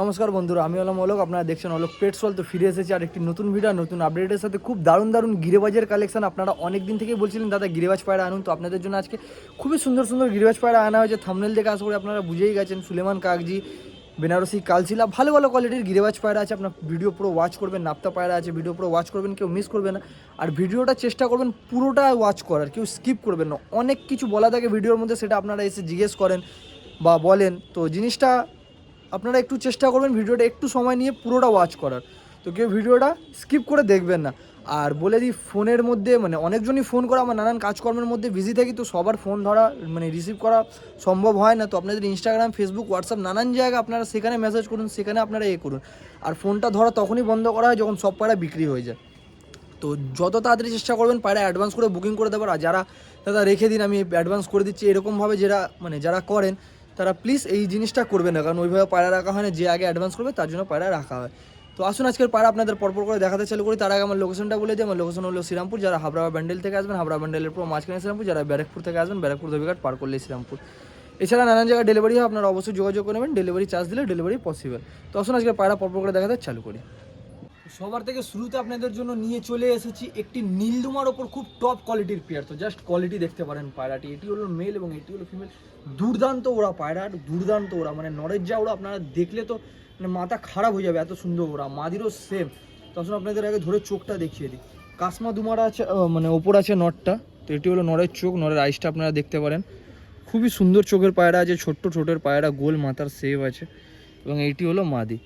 নমস্কার বন্ধুরা, আমি হলাম অলোক, আপনারা দেখছেন অলোক পেটসল তো ফিরে এসেছি আর একটি নতুন ভিডিও নতুন আপডেটের সাথে। খুব দারুণ দারুণ গিরেবাজের কালেকশন আপনারা অনেক দিন থেকেই বলছিলেন, দাদা, গিরেবাজ পায়রা আনুন। তো আপনাদের জন্য আজকে খুবই সুন্দর সুন্দর গিরেবাজ পায়রা আনা হয়েছে। থামনেল দেখে আশা করি আপনারা বুঝেই গেছেন। সুলেমান কাগজি, বেনারসি কালচিলা ভালো ভালো কোয়ালিটির গিরেবাজ পায়রা আছে। আপনার ভিডিও পুরো ওয়াচ করবেন, নাপ্তা পায়রা আছে। ভিডিও পুরো ওয়াচ করবেন, কেউ মিস করবে না। আর ভিডিওটা চেষ্টা করবেন পুরোটা ওয়াচ করার, কেউ স্কিপ করবেন না। অনেক কিছু বলা থাকে ভিডিওর মধ্যে, সেটা আপনারা এসে জিজ্ঞেস করেন বা বলেন। তো জিনিসটা আপনারা একটু চেষ্টা করবেন ভিডিওটা একটু সময় নিয়ে পুরোটা ওয়াচ করার। তো কেউ ভিডিওটা স্কিপ করে দেখবেন না। আর বলে দিই, ফোনের মধ্যে মানে অনেকজনই ফোন করা, আমার নানান কাজকর্মের মধ্যে বিজি থাকি, তো সবার ফোন ধরা মানে রিসিভ করা সম্ভব হয় না। তো আপনাদের ইনস্টাগ্রাম ফেসবুক হোয়াটসঅ্যাপ নানান জায়গা আপনারা সেখানে মেসেজ করুন, সেখানে আপনারা এ করুন। আর ফোনটা ধরা তখনই বন্ধ করা হয় যখন সব পায়রা বিক্রি হয়ে যায়। তো যত তাড়াতাড়ি চেষ্টা করবেন পায়রা অ্যাডভান্স করে বুকিং করে দেবার। আর যারা, দাদা রেখে দিন, আমি অ্যাডভান্স করে দিচ্ছি। এরকমভাবে যারা মানে যারা করেন তারা প্লিজ এই জিনিসটা করবে না, কারণ ওইভাবে পায়রা রাখা হয় না, যে আগে অ্যাডভান্স করবে তার জন্য পায়রা রাখা হয়। তো আসুন আজকের পায়রা আপনাদের পরপর করে দেখাতে চালু করি, তার আগে আমার লোকেশনটা বলে দিই, আমার লোকেশন হলো শ্রীরামপুর, যারা হাবড়া ব্যান্ডেল থেকে আসবেন, হাবড়া ব্যান্ডেলের পুরো মাঝখানে শ্রীরামপুর, যারা ব্যারাকপুর থেকে আসবেন, ব্যারাকপুর দেবীঘাট পার করলে শ্রীরামপুর। এছাড়া নানান জায়গায় ডেলিভারি হয়, আপনারা অবশ্যই যোগাযোগ করে নেবেন ডেলিভারি চার্জ দিলে ডেলিভারি পসিবল তো আসুন আজকে পায়রা পরপর করে দেখাতে চালু করি। সবার থেকে শুরুতে আপনাদের জন্য নিয়ে চলে এসেছি একটি নীলদুমার ওপর খুব টপ কোয়ালিটির পেয়ার। তো জাস্ট কোয়ালিটি দেখতে পারেন পায়রাটি। এটি হলো মেল এবং এটি হলো ফিমেল দুর্দান্ত ওরা পায়রা, দুর্দান্ত ওরা মানে নরের যা ওরা আপনারা দেখলে তো মানে মাথা খারাপ হয়ে যাবে এত সুন্দর ওরা মাদিরও সেম তখন আপনাদের আগে ধরে চোখটা দেখিয়ে দিই। কাসমা দুমারা আছে মানে ওপর আছে নটটা। তো এটি হলো নরের চোখ, নরের আইসটা আপনারা দেখতে পারেন। খুবই সুন্দর চোখের পায়রা আছে, ছোট্ট ছোটের পায়রা, গোল মাথার সেভ আছে। এবং এইটি হলো মাদি।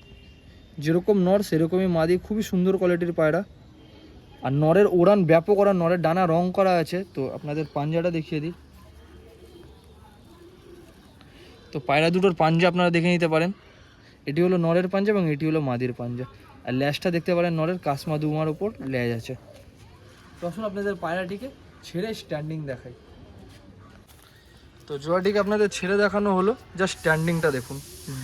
যেরকম নর, সেরকমই মাদি খুবই সুন্দর কোয়ালিটির পায়রা। আর নরের ওড়ান ব্যাপক ওরা নরের ডানা রং করা আছে, তো আপনাদের পাঞ্জাটা দেখিয়ে দিই। তো পায়রা দুটোর পাঞ্জা আপনারা দেখে নিতে পারেন। এটি হলো নরের পাঞ্জা এবং এটি হলো মাদির পাঞ্জা। আর ল্যাসটা দেখতে পারেন, নরের কাসমা দুমার ওপর ল্যাজ আছে। তখন আপনাদের পায়রাটিকে ছেড়ে স্ট্যান্ডিং দেখাই। তো জোড়াটিকে আপনাদের ছেড়ে দেখানো হলো জাস্ট স্ট্যান্ডিংটা দেখুন।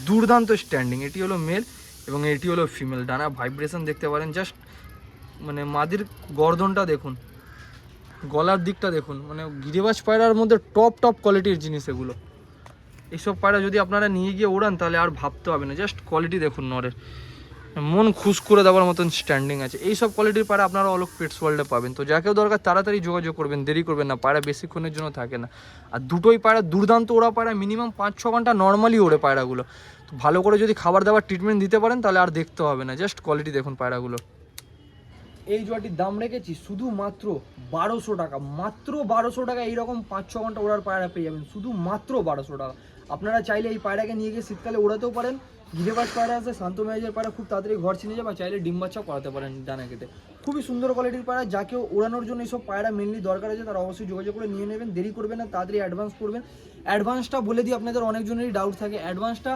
দুর্দান্ত স্ট্যান্ডিং এটি হলো মেল এবং এটি হলো ফিমেল ডানা ভাইব্রেশন দেখতে পারেন জাস্ট মানে মাদির গর্দনটা দেখুন, গলার দিকটা দেখুন মানে গিরিবাজ পায়রার মধ্যে টপ টপ কোয়ালিটির জিনিস এগুলো। এইসব পায়রা যদি আপনারা নিয়ে গিয়ে ওড়ান, তাহলে আর ভাবতে হবে না জাস্ট কোয়ালিটি দেখুন নরের। মন খুশ করে দেওয়ার মতন স্ট্যান্ডিং আছে। এই সব কোয়ালিটির পায়রা আপনারা অলোক পেটস ওয়ার্ল্ডে পাবেন। তো যাকেও দরকার, তাড়াতাড়ি যোগাযোগ করবেন, দেরি করবেন না, পায়রা বেশিক্ষণের জন্য থাকে না। আর দুটোই পায়রা দুর্দান্ত ওরা পায়রা মিনিমাম পাঁচ ছ ঘণ্টা নর্মালি ওড়ে পায়রাগুলো। ভালো করে যদি খাবার দাবার ট্রিটমেন্ট দিতে পারেন, তাহলে আর দেখতে হবে না। জাস্ট কোয়ালিটি দেখুন পায়রাগুলো। এই জোয়াটির দাম রেখেছি শুধুমাত্র বারোশো টাকা। মাত্র বারোশো টাকা এইরকম পাঁচ ছ ঘণ্টা ওড়ার পায়রা পেয়ে যাবেন। শুধু মাত্র বারোশো টাকা। আপনারা চাইলে এই পায়রাকে নিয়ে গিয়ে শীতকালে ওড়াতেও পারেন। গিরেবাজ পায়রা আছে, শান্ত মেয়াজের পায়রা, খুব তাড়াতাড়ি ঘর চিনে যাবে চাইলে ডিম বাচ্চাও করাতে পারেন ডানা কেটে। খুবই সুন্দর কোয়ালিটির পায়রা, যাকেও ওড়ানোর জন্য এইসব পায়রা মেনলি দরকার আছে, তারা অবশ্যই যোগাযোগ করে নিয়ে নেবেন। দেরি করবেন না, তাড়াতাড়ি অ্যাডভান্স করবেন। অ্যাডভান্সটা বলে দিই, আপনাদের অনেকজনেরই ডাউট থাকে। অ্যাডভান্সটা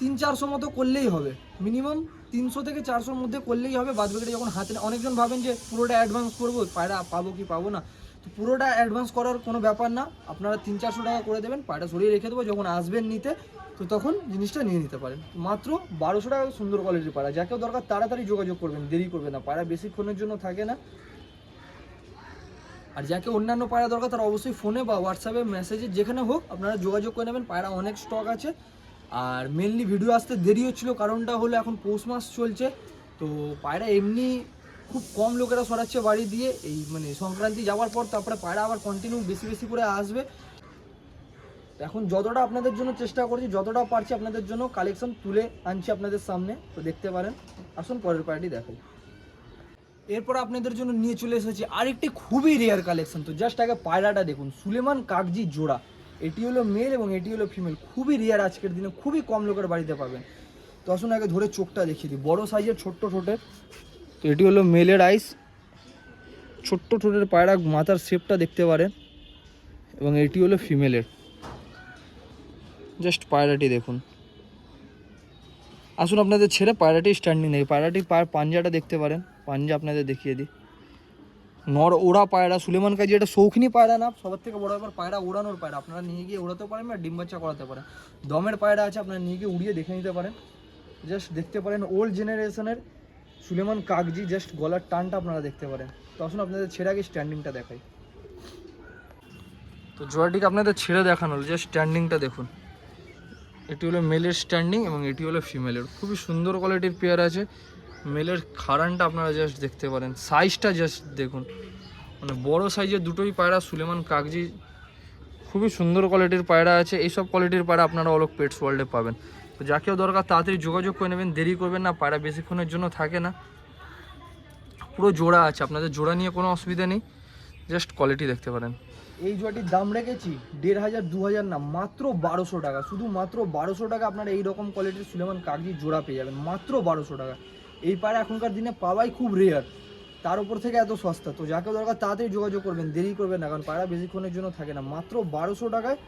তিন চারশো মতো করলেই হবে। মিনিমাম তিনশো থেকে চারশোর মধ্যে করলেই হবে। বাদ বাকিটা যখন হাতে অনেকজন ভাবেন যে পুরোটা অ্যাডভান্স করব, পায়রা পাবো কি পাবো না। তো পুরোটা অ্যাডভান্স করার কোনো ব্যাপার না। আপনারা তিন চারশো টাকা করে দেবেন, পায়রা সরিয়ে রেখে দেবো। যখন আসবেন নিতে, তো তখন জিনিসটা নিয়ে নিতে পারেন। মাত্র বারোশো টাকা সুন্দর কোয়ালিটির পায়রা। যাকেও দরকার তাড়াতাড়ি যোগাযোগ করবেন, দেরি করবেন না। পায়রা বেশিক্ষণের জন্য থাকে না। আর যাকে অন্যান্য পায়রা দরকার, তারা অবশ্যই ফোনে বা হোয়াটসঅ্যাপে মেসেজে যেখানে হোক আপনারা যোগাযোগ করে নেবেন। পায়রা অনেক স্টক আছে। আর মেনলি ভিডিও আসতে দেরি হচ্ছিল, কারণটা হলো এখন পৌষ মাস চলছে, তো পায়রা এমনি খুব কম লোকেরা সরাচ্ছে বাড়ি দিয়ে, এই মানে সংক্রান্তি যাওয়ার পর তারপরে পায়রা আবার কন্টিনিউ বেশি বেশি করে আসবে। এখন যতটা আপনাদের জন্য চেষ্টা করছি, যতটা পারছি আপনাদের জন্য কালেকশন তুলে আনছি আপনাদের সামনে, তো দেখতে পারেন। আসুন পরের পায়রাটি দেখাই। এরপর আপনাদের জন্য নিয়ে চলে এসেছি আরেকটি খুবই রেয়ার কালেকশন তো জাস্ট আগে পায়রাটা দেখুন, সুলেমান কাগজি জোড়া। এটি হলো মেল এবং এটি হলো ফিমেল খুবই রেয়ার আজকের দিনে, খুবই কম লোকের বাড়িতে পাবেন। তো আসুন আগে ধরে চোখটা দেখিয়ে দিই। বড় সাইজের ছোট্ট ঠোঁটের। তো এটি হলো মেলের আইস ছোট্ট ঠোঁটের পায়রা মাথার শেপটা দেখতে পারেন। এবং এটি হলো ফিমেলের জাস্ট পায়রাটি দেখুন। আসুন আপনাদের ছেড়ে পায়রাটি স্ট্যান্ডিং দেখি। পায়রাটি পায়ের পাঞ্জাটা দেখতে পারেন। পাঞ্জা আপনাদের দেখিয়ে দিই। নর ওড়া পায়রা, সুলেমান কাজী এটা শৌখিনী পায়রা না, সবার থেকে বড় ব্যাপার পায়রা ওড়ানোর পায়রা। আপনারা নিয়ে গিয়ে ওড়াতে পারেন বা ডিম বাচ্চা করাতে পারেন। দমের পায়রা আছে, আপনারা নিয়ে গিয়ে উড়িয়ে দেখে নিতে পারেন। জাস্ট দেখতে পারেন ওল্ড জেনারেশনের সুলেমান কাগজি জাস্ট গলার টানটা আপনারা দেখতে পারেন। তো আসুন আপনাদের ছেড়ে আগে স্ট্যান্ডিংটা দেখাই। তো জোয়াটিকে আপনাদের ছেড়ে দেখানো হলো জাস্ট স্ট্যান্ডিংটা দেখুন। এটি হলো মেলের স্ট্যান্ডিং এবং এটি হলো ফিমেলের খুবই সুন্দর কোয়ালিটির পেয়ার আছে। মেলের খারানটা আপনারা জাস্ট দেখতে পারেন। সাইজটা জাস্ট দেখুন। মানে বড় সাইজের দুটোই পায়রা, সুলেমান কাগজি, খুবই সুন্দর কোয়ালিটির পায়রা আছে। এইসব কোয়ালিটির পায়রা আপনারা অলোক পেটস ওয়ার্ল্ডে পাবেন। তো যাকেও দরকার, তাড়াতাড়ি যোগাযোগ করে নেবেন, দেরি করবেন না, পায়রা বেশিক্ষণের জন্য থাকে না। পুরো জোড়া আছে, আপনাদের জোড়া নিয়ে কোনো অসুবিধা নেই। জাস্ট কোয়ালিটি দেখতে পারেন। এই জোয়াটির দাম রেখেছি দেড় হাজার, দু হাজার না, মাত্র বারোশো টাকা। শুধু মাত্র বারোশো টাকা আপনারা এই রকম কোয়ালিটির সুলেমান কাগজি জোড়া পেয়ে যাবেন। মাত্র বারোশো টাকা। এই পায়রা এখনকার দিনে পাওয়াই খুব রেয়ার তার উপর থেকে এত সস্তা। তো যাকে দরকার তাড়াতাড়ি যোগাযোগ করবেন, দেরি করবেন না, কারণ পায়রা বেশিক্ষণের জন্য থাকে না। মাত্র বারোশো টাকায়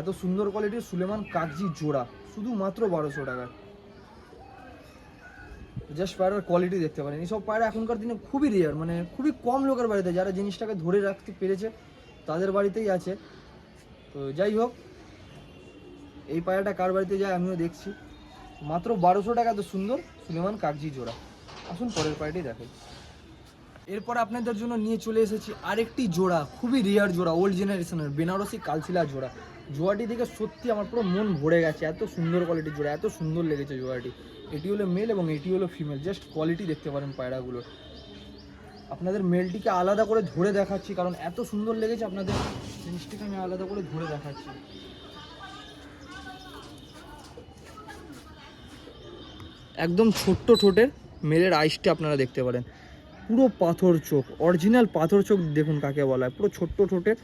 এত সুন্দর কোয়ালিটির সুলেমান কাগজি জোড়া। শুধু মাত্র বারোশো টাকায়। জাস্ট পায়রার কোয়ালিটি দেখতে পারেন। এইসব পায়রা এখনকার দিনে খুবই রেয়ার মানে খুবই কম লোকের বাড়িতে। যারা জিনিসটাকে ধরে রাখতে পেরেছে, তাদের বাড়িতেই আছে। তো যাই হোক, এই পায়রাটা কার বাড়িতে যায় আমিও দেখছি। মাত্র বারোশো টাকা তো সুন্দর সুলেমান কাগজি জোড়া। আসুন পরের পায়রাটি দেখাই। এরপর আপনাদের জন্য নিয়ে চলে এসেছি আরেকটি জোড়া, খুবই রেয়ার জোড়া ওল্ড জেনারেশনের বেনারসি কালচিলা জোড়া। জোড়াটি দেখে সত্যি আমার পুরো মন ভরে গেছে, এত সুন্দর কোয়ালিটির জোড়া, এত সুন্দর লেগেছে জোড়াটি। এটি হলো মেল এবং এটি হলো ফিমেল জাস্ট কোয়ালিটি দেখতে পারেন পায়রাগুলোর। আপনাদের মেলটিকে আলাদা করে ধরে দেখাচ্ছি, কারণ এত সুন্দর লেগেছে আপনাদের, জিনিসটিকে আমি আলাদা করে ধরে দেখাচ্ছি। একদম ছোট্ট ঠোঁটের মেলের আইসটি আপনারা দেখতে পারেন। পুরো পাথর চোখ অরিজিনাল পাথর চোখ দেখুন কাকে বলা হয়, পুরো ছোট্ট ঠোঁটের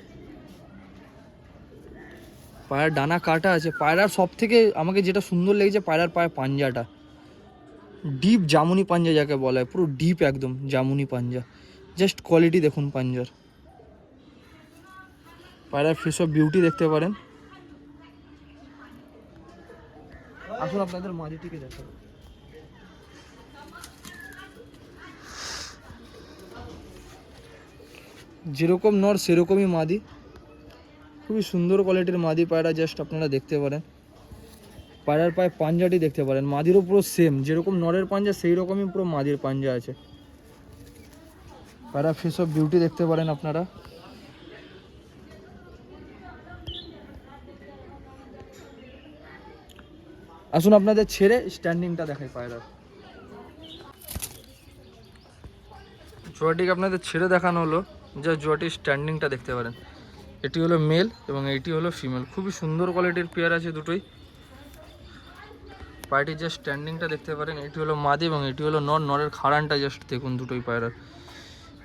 পায়ের ডানা কাটা আছে পায়রার সব থেকে আমাকে যেটা সুন্দর লেগেছে পায়রার পায়ের পাঞ্জাটা। ডিপ জামুনি পাঞ্জা যাকে বলা হয়, পুরো ডিপ একদম জামুনি পাঞ্জা। জাস্ট কোয়ালিটি দেখুন পাঞ্জার। পায়রার ফেস অফ বিউটি দেখতে পারেন। আসুন আপনাদের মাঝিটিকে দেখাবো যেরকম নর, সেরকমই মাদি। খুবই সুন্দর কোয়ালিটির মাদি পায়রা জাস্ট আপনারা দেখতে পারেন। পায়রার পায়ে পাঞ্জাটি দেখতে পারেন। মাদিরও পুরো সেম যেরকম নরের পাঞ্জা সেই রকমই পুরো মাদির পাঞ্জা আছে। পায়রা ফেস অফ বিউটি দেখতে পারেন আপনারা। আসুন আপনাদের ছেড়ে স্ট্যান্ডিংটা দেখাই পায়রার। জোয়াটিকে আপনাদের ছেড়ে দেখানো হলো। যা জোয়াটির স্ট্যান্ডিংটা দেখতে পারেন। এটি হলো মেল এবং এটি হলো ফিমেল খুবই সুন্দর কোয়ালিটির পেয়ার আছে দুটোই। পায়টির যে স্ট্যান্ডিংটা দেখতে পারেন, এটি হলো মাদি এবং এটি হলো নর। নরের খাড়ানটা জাস্ট দেখুন দুটোই পায়রার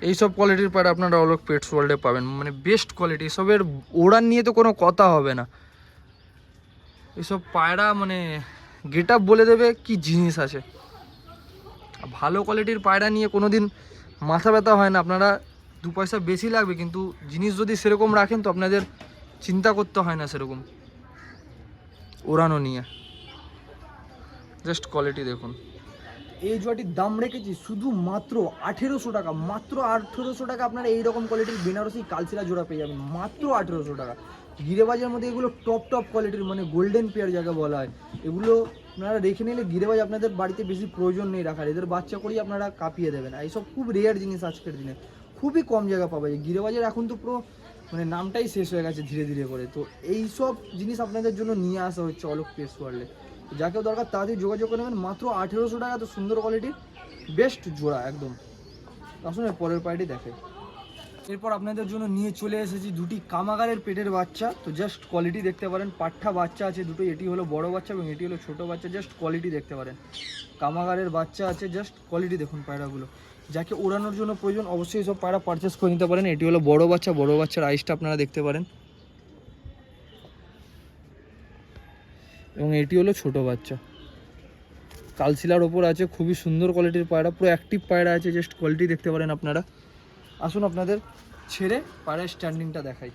এইসব কোয়ালিটির পায়রা আপনারা অলোক পেটস ওয়ার্ল্ডে পাবেন। মানে বেস্ট কোয়ালিটি এসবের ওড়ান নিয়ে তো কোনো কথা হবে না। এইসব পায়রা মানে গেট বলে দেবে কি জিনিস আছে। ভালো কোয়ালিটির পায়রা নিয়ে কোনো দিন মাথা ব্যথা হয় না আপনারা। দু পয়সা বেশি লাগবে, কিন্তু জিনিস যদি সেরকম রাখেন তো আপনাদের চিন্তা করতে হয় না সেরকম। ওড়ানো নিয়ে। জাস্ট কোয়ালিটি দেখুন। এই জুয়াটির দাম রেখেছি শুধু মাত্র আঠেরোশো টাকা। মাত্র আঠেরোশো টাকা আপনারা এইরকম কোয়ালিটির বেনারসি কালচিরা জোড়া পেয়ে যাবেন। মাত্র আঠেরোশো টাকা। গিরেবাজের মধ্যে এগুলো টপ টপ কোয়ালিটির মানে গোল্ডেন পেয়ার যাকে বলা হয়। এগুলো আপনারা রেখে নিলে গিরেবাজ আপনাদের বাড়িতে বেশি প্রয়োজন নেই রাখার। এদের বাচ্চা করেই আপনারা কাঁপিয়ে দেবেন। এইসব খুব রেয়ার জিনিস আজকের দিনে। খুবই কম জায়গা পাওয়া যায় গিরেবাজের এখন তো পুরো মানে নামটাই শেষ হয়ে গেছে ধীরে ধীরে করে। তো এই সব জিনিস আপনাদের জন্য নিয়ে আসা হচ্ছে অলোক পেস ওয়ার্ল্ডে। যাকেও দরকার তাড়াতাড়ি যোগাযোগ করে নেবেন। মাত্র আঠেরোশো টাকা তো সুন্দর কোয়ালিটির বেস্ট জোড়া একদম। আসুন পরের পার্টি দেখে। এরপর আপনাদের জন্য নিয়ে চলে এসেছি দুটি কামাগারের পেটের বাচ্চা। তো জাস্ট কোয়ালিটি দেখতে পারেন। পাঠা বাচ্চা আছে দুটো, এটি হলো বড় বাচ্চা এবং এটি হলো ছোট বাচ্চা। জাস্ট কোয়ালিটি দেখতে পারেন। কামাগারের বাচ্চা আছে জাস্ট কোয়ালিটি দেখুন পায়রাগুলো। যাকে ওড়ানোর জন্য প্রয়োজন, অবশ্যই সব পায়রা পারচেস করে নিতে পারেন। এটি হলো বড় বাচ্চা, বড় বাচ্চার আইসটা আপনারা দেখতে পারেন। এবং এটি হলো ছোট বাচ্চা। কালশিলার ওপর আছে, খুবই সুন্দর কোয়ালিটির পায়রা, পুরো অ্যাক্টিভ পায়রা আছে জাস্ট কোয়ালিটি দেখতে পারেন আপনারা। আসুন আপনাদের ছেড়ে পায়রার স্ট্যান্ডিংটা দেখাই।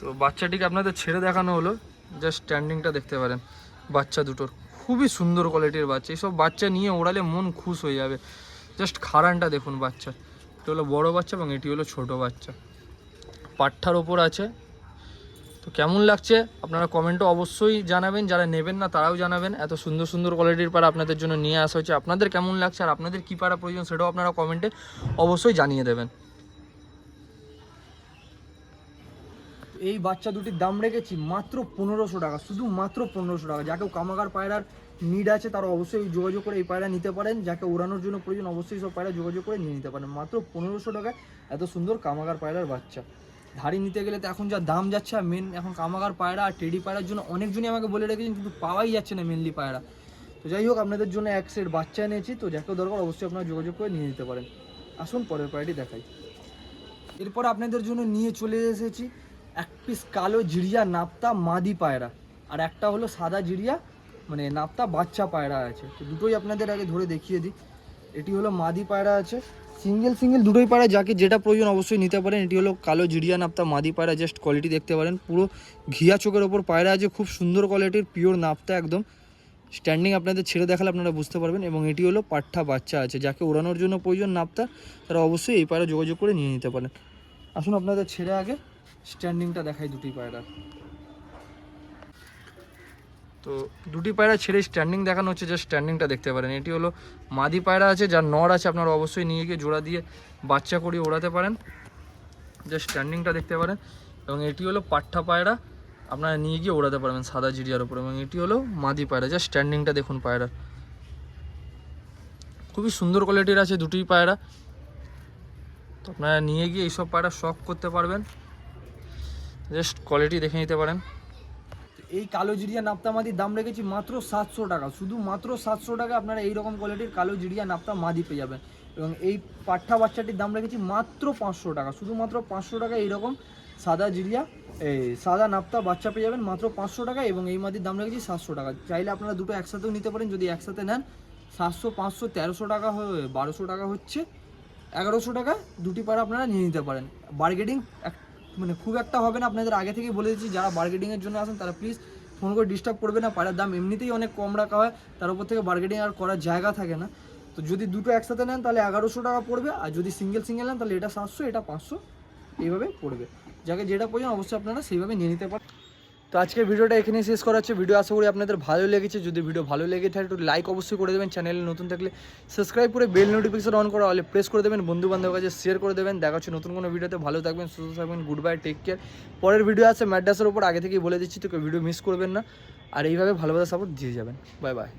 তো বাচ্চাটিকে আপনাদের ছেড়ে দেখানো হলো জাস্ট স্ট্যান্ডিংটা দেখতে পারেন। বাচ্চা দুটোর, খুবই সুন্দর কোয়ালিটির বাচ্চা। এইসব বাচ্চা নিয়ে ওড়ালে মন খুশ হয়ে যাবে। জাস্ট খারানটা দেখুন বাচ্চা। এটি হলো বড় বাচ্চা এবং এটি হলো ছোট বাচ্চা। পাট্টার ওপর আছে। তো কেমন লাগছে? আপনারা কমেন্টও অবশ্যই জানাবেন। যারা নেবেন না, তারাও জানাবেন। এত সুন্দর সুন্দর কোয়ালিটির পাড়া আপনাদের জন্য নিয়ে আসা হচ্ছে আপনাদের কেমন লাগছে আর আপনাদের কী পাড়া প্রয়োজন সেটাও আপনারা কমেন্টে অবশ্যই জানিয়ে দেবেন। এই বাচ্চা দুটির দাম রেখেছি মাত্র পনেরোশো টাকা। শুধু মাত্র পনেরোশো টাকা। যাকেও কামাগার পায়রার নিড আছে, তারা অবশ্যই যোগাযোগ করে এই পায়রা নিতে পারেন। যাকে ওড়ানোর জন্য প্রয়োজন, অবশ্যই সব পায়রা যোগাযোগ করে নিয়ে নিতে পারেন। মাত্র পনেরোশো টাকায় এত সুন্দর কামাগার পায়রার বাচ্চা। ধাড়ি নিতে গেলে তো এখন যা দাম যাচ্ছে, আর মেন এখন কামাগার পায়রা আর টেডি পায়রার জন্য অনেকজনই আমাকে বলে রেখেছেন, কিন্তু পাওয়াই যাচ্ছে না মেনলি পায়রা। তো যাই হোক, আপনাদের জন্য এক সেট বাচ্চা এনেছি, তো যাকেও দরকার অবশ্যই আপনারা যোগাযোগ করে নিয়ে নিতে পারেন। আসুন পরের পায়রাটি দেখাই। এরপর আপনাদের জন্য নিয়ে চলে এসেছি এক পিস কালো জিরিয়া নাপ্তা মাদি পায়রা। আর একটা হলো সাদা জিরিয়া মানে নাপ্তা বাচ্চা পায়রা আছে। তো দুটোই আপনাদের আগে ধরে দেখিয়ে দিই। এটি হলো মাদি পায়রা আছে। সিঙ্গেল সিঙ্গেল দুটোই পায়রা, যাকে যেটা প্রয়োজন অবশ্যই নিতে পারেন। এটি হলো কালো জিরিয়া নাপ্তা মাদি পায়রা জাস্ট কোয়ালিটি দেখতে পারেন। পুরো ঘিয়া চোখের ওপর পায়রা আছে, খুব সুন্দর কোয়ালিটির পিওর নাপ্তা একদম। স্ট্যান্ডিং আপনাদের ছেড়ে দেখালে আপনারা বুঝতে পারবেন। এবং এটি হলো পাঠা বাচ্চা আছে, যাকে ওড়ানোর জন্য প্রয়োজন নাপ্তা। তারা অবশ্যই এই পায়রা যোগাযোগ করে নিয়ে নিতে পারেন। আসুন আপনাদের ছেড়ে আগে। স্ট্যান্ডিংটা দেখাই দুটি পায়রা। তো দুটি পায়রা ছেড়ে স্ট্যান্ডিং দেখানো হচ্ছে যে স্ট্যান্ডিংটা দেখতে পারেন। এটি হলো মাদি পায়রা আছে, যার নর আছে, আপনারা অবশ্যই নিয়ে গিয়ে জোড়া দিয়ে বাচ্চা করিয়ে ওড়াতে পারেন। যে স্ট্যান্ডিংটা দেখতে পারেন। এবং এটি হলো পাট্টা পায়রা, আপনারা নিয়ে গিয়ে ওড়াতে পারবেন সাদা জিরিয়ার উপর। এবং এটি হলো মাদি পায়রা যা স্ট্যান্ডিংটা দেখুন পায়রা খুবই সুন্দর কোয়ালিটির আছে দুটি পায়রা। তো আপনারা নিয়ে গিয়ে এইসব পায়রা শখ করতে পারবেন। জাস্ট কোয়ালিটি দেখে নিতে পারেন। এই কালো জিরিয়া নাপ্তা মাদির দাম রেখেছি মাত্র সাতশো টাকা। শুধু মাত্র সাতশো টাকা আপনারা এই রকম কোয়ালিটির কালো জিরিয়া নাপ্তা মাদি পেয়ে যাবেন। এবং এই পাঠা বাচ্চাটির দাম রেখেছি মাত্র পাঁচশো টাকা। শুধুমাত্র পাঁচশো টাকা এইরকম সাদা জিরিয়া, এই সাদা নাপ্তা বাচ্চা পেয়ে যাবেন মাত্র পাঁচশো টাকা এবং এই মাদির দাম রেখেছি সাতশো টাকা। চাইলে আপনারা দুটো একসাথেও নিতে পারেন, যদি একসাথে নেন সাতশো, পাঁচশো, তেরোশো টাকা বারোশো টাকা হচ্ছে। এগারোশো টাকা দুটি পাড়া আপনারা নিয়ে নিতে পারেন। বার্গেটিং মানে খুব একটা হবে না। আপনাদের আগে থেকেই বলে দিচ্ছি, যারা বার্গেটিংয়ের জন্য আসেন তারা প্লিজ ফোন করে ডিস্টার্ব করবে না, পাড়ার দাম এমনিতেই অনেক কম রাখা হয়, তার উপর থেকে বার্গেটিং আর করার জায়গা থাকে না। তো যদি দুটো একসাথে নেন তাহলে এগারোশো টাকা পড়বে, আর যদি সিঙ্গেল সিঙ্গেল নেন তাহলে এটা সাতশো, এটা পাঁচশো, এইভাবে পড়বে। যাকে যেটা প্রয়োজন অবশ্যই আপনারা সেইভাবে নিয়ে নিতে পারেন। তো আজকে ভিডিওটা এখানেই শেষ করা হচ্ছে। ভিডিও আশা করি আপনাদের ভালো লেগেছে। যদি ভিডিও ভালো লেগে থাকে, একটু লাইক অবশ্যই করে দেবেন। চ্যানেলে নতুন থাকলে সাবস্ক্রাইব করে বেল নোটিফিকেশন অন করা হলে প্রেস করে দেবেন। বন্ধু বান্ধবের কাছে শেয়ার করে দেবেন। দেখা হচ্ছে নতুন কোনো ভিডিওতে। ভালো থাকবেন, সুস্থ থাকবেন গুড বাই টেক কেয়ার পরের ভিডিও আছে ম্যাড্রাসের ওপর। আগে থেকেই বলে দিচ্ছি, তোকে ভিডিও মিস করবেন না। আর এইভাবে ভালোভাবে সাপোর্ট দিয়ে যাবেন। Bye bye